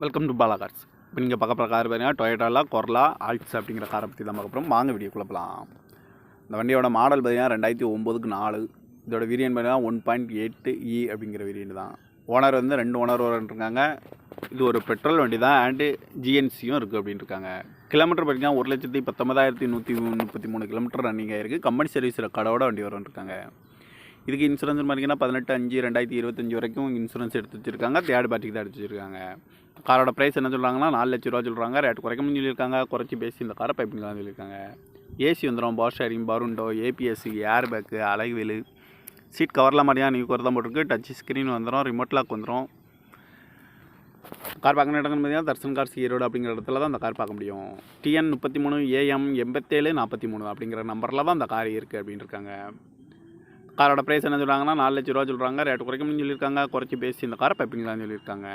Welcome to Bala cars இப்போ நீங்கள் பார்க்க போகிற கார் பார்த்தீங்கன்னா டொயேட்டாலா கொர்லா ஆல்ட்ஸ் அப்படிங்கிற காரை பற்றி தான் பார்க்க போகிறோம் வாங்க வீடியோ குழப்பலாம் இந்த வண்டியோட மாடல் பார்த்தீங்கன்னா ரெண்டாயிரத்தி ஒம்போதுக்கு நாலு. இதோட வீரியன் பார்த்தீங்கன்னா ஒன் பாயிண்ட் எட்டு இ அப்படிங்கிற வீரியன் தான். ஓனர் வந்து ரெண்டு ஓனர் வரன்ட்ருக்காங்க இது ஒரு பெட்ரோல் வண்டி தான் அண்டு ஜிஎன்சியும் இருக்குது அப்படின்னு இருக்காங்க கிலோமீட்டர் பார்த்தீங்கன்னா ஒரு லட்சத்தி பத்தொம்பதாயிரத்தி நூற்றி முப்பத்தி மூணு கிலோமீட்டர் ரன்னிங் ஆகிருக்கு கம்பெனி சர்வீஸில் ரெக்கார்டோட வண்டி வரன்ட்ருக்காங்க இருக்காங்க இதுக்கு இன்சூரன்ஸ் பார்த்தீங்கன்னா பதினெட்டு அஞ்சு ரெண்டாயிரத்தி இருபத்தஞ்சி வரைக்கும் இன்சூரன்ஸ் எடுத்து வச்சிருக்காங்க. தேர்ட் பார்ட்டிக்கு தான் எடுத்து வச்சிருக்காங்க. காரோட ப்ரைஸ் என்ன சொல்கிறாங்கன்னா நாலு லட்ச ரூபா சொல்கிறாங்க ரேட் குறைக்கணும்னு சொல்லியிருக்காங்க. குறைச்சி பேசி இந்த காரை பைப்பிங்கலாம் சொல்லியிருக்காங்க. ஏசி வந்துடும் பாஸ் ஷேரிங் பருண்டோ ஏபிஎஸ்சி ஏர் பேக்கு அலைவெலு சீட் கவர்லாம் மாதிரியா நியூ கவர் தான் போட்டிருக்கு. டச் ஸ்க்ரீன் வந்துடும் ரிமோட் லாக் வந்துடும் கார் பார்க்கணும் இடங்கன்னு பார்த்தீங்கன்னா தர்சன் கார்ஸ் ஈரோடு அப்படிங்கிற இடத்துல தான் அந்த கார் பார்க்க முடியும். டிஎன் முப்பத்தி மூணு ஏஎம் எண்பத்தேழு நாற்பத்தி மூணு அப்படிங்கிற நம்பரில் தான் அந்த கார் இருக்குது அப்படின்னு இருக்காங்க காரோட ப்ரைஸ் என்ன சொல்கிறாங்கன்னா நாலு லட்ச ரூபா சொல்கிறாங்க ரேட் குறைக்கணும்னு சொல்லியிருக்காங்க. குறைச்சி பேசி இந்த காரை பைப்பிங்களான்னு சொல்லியிருக்காங்க.